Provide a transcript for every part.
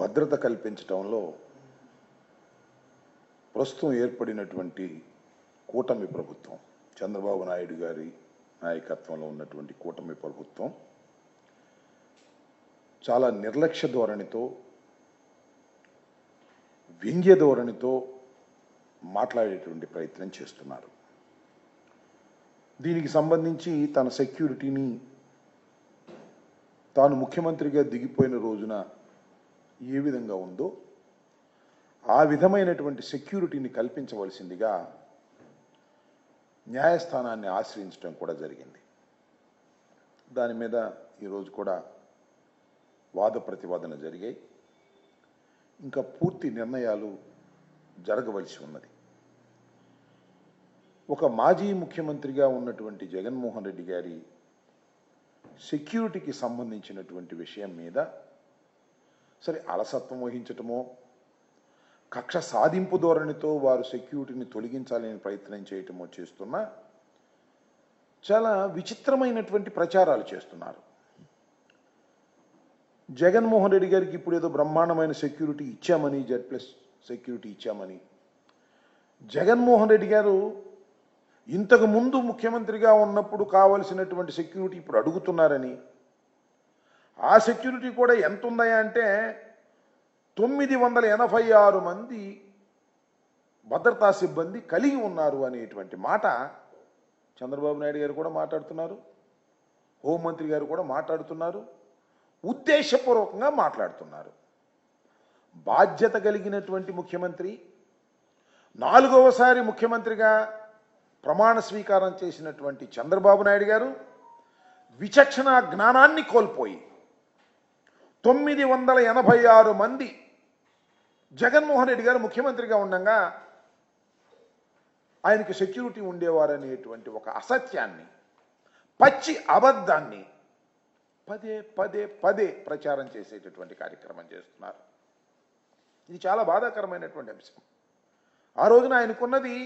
భద్రత కల్పించటంలో ప్రస్తుతం ఏర్పడినటువంటి కూటమి ప్రభుత్వం చంద్రబాబు నాయుడు గారి నాయకత్వంలో ఉన్నటువంటి కూటమి ప్రభుత్వం చాలా నిర్లక్ష్య ధోరణితో వ్యంగ్య ధోరణితో మాట్లాడేటువంటి ప్రయత్నం చేస్తున్నారు. దీనికి సంబంధించి తన సెక్యూరిటీని తాను ముఖ్యమంత్రిగా దిగిపోయిన రోజున ఏ విధంగా ఉందో ఆ విధమైనటువంటి సెక్యూరిటీని కల్పించవలసిందిగా న్యాయస్థానాన్ని ఆశ్రయించడం కూడా జరిగింది. దాని మీద ఈరోజు కూడా వాద ప్రతివాదన జరిగాయి. ఇంకా పూర్తి నిర్ణయాలు జరగవలసి ఉన్నది. ఒక మాజీ ముఖ్యమంత్రిగా ఉన్నటువంటి జగన్మోహన్ రెడ్డి గారి సెక్యూరిటీకి సంబంధించినటువంటి విషయం మీద సరే అలసత్వం వహించటమో కక్ష సాధింపు ధోరణితో వారు సెక్యూరిటీని తొలగించాలని ప్రయత్నం చేయటమో చేస్తున్న చాలా విచిత్రమైనటువంటి ప్రచారాలు చేస్తున్నారు. జగన్మోహన్ రెడ్డి గారికి ఇప్పుడు ఏదో బ్రహ్మాండమైన సెక్యూరిటీ ఇచ్చామని జెడ్ ప్లస్ సెక్యూరిటీ ఇచ్చామని. జగన్మోహన్ రెడ్డి గారు ఇంతకు ముందు ముఖ్యమంత్రిగా ఉన్నప్పుడు కావలసినటువంటి సెక్యూరిటీ ఇప్పుడు అడుగుతున్నారని ఆ సెక్యూరిటీ కూడా ఎంత ఉన్నాయా అంటే తొమ్మిది వందల ఎనభై ఆరు మంది భద్రతా సిబ్బంది కలిగి ఉన్నారు అనేటువంటి మాట చంద్రబాబు నాయుడు గారు కూడా మాట్లాడుతున్నారు. హోంమంత్రి గారు కూడా మాట్లాడుతున్నారు. ఉద్దేశపూర్వకంగా మాట్లాడుతున్నారు. బాధ్యత కలిగినటువంటి ముఖ్యమంత్రి నాలుగవసారి ముఖ్యమంత్రిగా ప్రమాణ స్వీకారం చేసినటువంటి చంద్రబాబు నాయుడు గారు విచక్షణ జ్ఞానాన్ని కోల్పోయి తొమ్మిది వందల ఎనభై ఆరు మంది జగన్మోహన్ రెడ్డి గారు ముఖ్యమంత్రిగా ఉండగా ఆయనకి సెక్యూరిటీ ఉండేవారనేటువంటి ఒక అసత్యాన్ని పచ్చి అబద్ధాన్ని పదే పదే పదే ప్రచారం చేసేటటువంటి కార్యక్రమం చేస్తున్నారు. ఇది చాలా బాధాకరమైనటువంటి అంశం. ఆ రోజున ఆయనకున్నది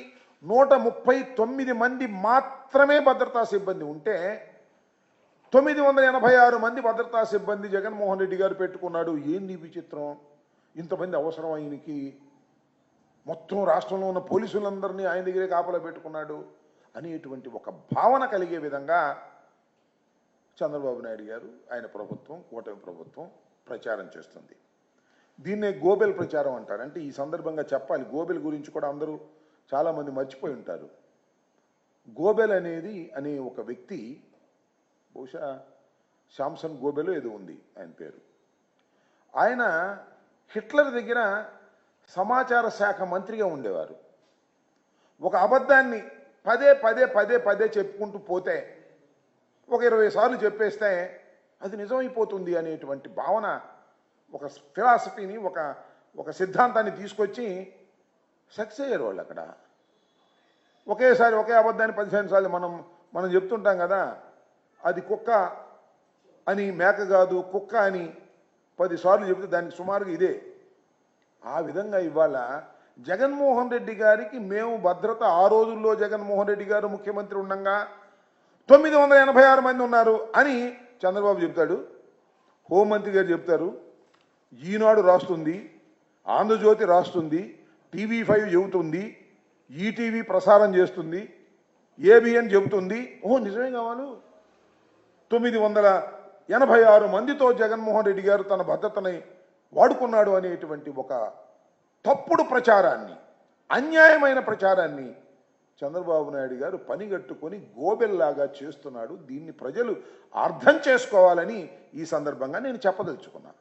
నూట ముప్పై తొమ్మిది మంది మాత్రమే భద్రతా సిబ్బంది ఉంటే తొమ్మిది వందల ఎనభై ఆరు మంది భద్రతా సిబ్బంది జగన్మోహన్ రెడ్డి గారు పెట్టుకున్నాడు. ఏంది విచిత్రం? ఇంతమంది అవసరం ఆయనకి. మొత్తం రాష్ట్రంలో ఉన్న పోలీసులందరినీ ఆయన దగ్గరే కాపలా పెట్టుకున్నాడు అనేటువంటి ఒక భావన కలిగే విధంగా చంద్రబాబు నాయుడు గారు ఆయన ప్రభుత్వం కూటమి ప్రభుత్వం ప్రచారం చేస్తుంది. దీన్నే గోబెల్ ప్రచారం అంటారు. అంటే ఈ సందర్భంగా చెప్పాలి. గోబెల్ గురించి కూడా అందరూ చాలామంది మర్చిపోయి ఉంటారు. గోబెల్ అనేది అనే ఒక వ్యక్తి బహుశా శాంసన్ గోబెలో ఏదో ఉంది ఆయన పేరు. ఆయన హిట్లర్ దగ్గర సమాచార శాఖ మంత్రిగా ఉండేవారు. ఒక అబద్ధాన్ని పదే పదే పదే పదే చెప్పుకుంటూ పోతే ఒక ఇరవై సార్లు చెప్పేస్తే అది నిజమైపోతుంది అనేటువంటి భావన ఒక ఫిలాసఫీని ఒక ఒక సిద్ధాంతాన్ని తీసుకొచ్చి సక్సెస్ అయ్యారు వాళ్ళు అక్కడ. ఒకేసారి ఒకే అబద్ధాన్ని పదిహేను సార్లు మనం మనం చెప్తుంటాం కదా అది కుక్క అని మేక కాదు కుక్క అని పదిసార్లు చెబితే దానికి సుమారుగా ఇదే. ఆ విధంగా ఇవాళ జగన్మోహన్ రెడ్డి గారికి మేము భద్రత ఆ రోజుల్లో జగన్మోహన్ రెడ్డి గారు ముఖ్యమంత్రి ఉండగా తొమ్మిది వందల ఎనభై ఆరు మంది ఉన్నారు అని చంద్రబాబు చెప్తాడు హోంమంత్రి గారు చెప్తారు ఈనాడు రాస్తుంది ఆంధ్రజ్యోతి రాస్తుంది టీవీ ఫైవ్ చెబుతుంది ఈటీవీ ప్రసారం చేస్తుంది ఏబిఎన్ చెబుతుంది. ఓహో నిజమే కావాలి తొమ్మిది వందల ఎనభై ఆరు మందితో జగన్మోహన్ రెడ్డి గారు తన భద్రతని వాడుకున్నాడు అనేటువంటి ఒక తప్పుడు ప్రచారాన్ని అన్యాయమైన ప్రచారాన్ని చంద్రబాబు నాయుడు గారు పనిగట్టుకొని గోబెల్లాగా చేస్తున్నాడు. దీన్ని ప్రజలు అర్థం చేసుకోవాలని ఈ సందర్భంగా నేను చెప్పదలుచుకున్నాను.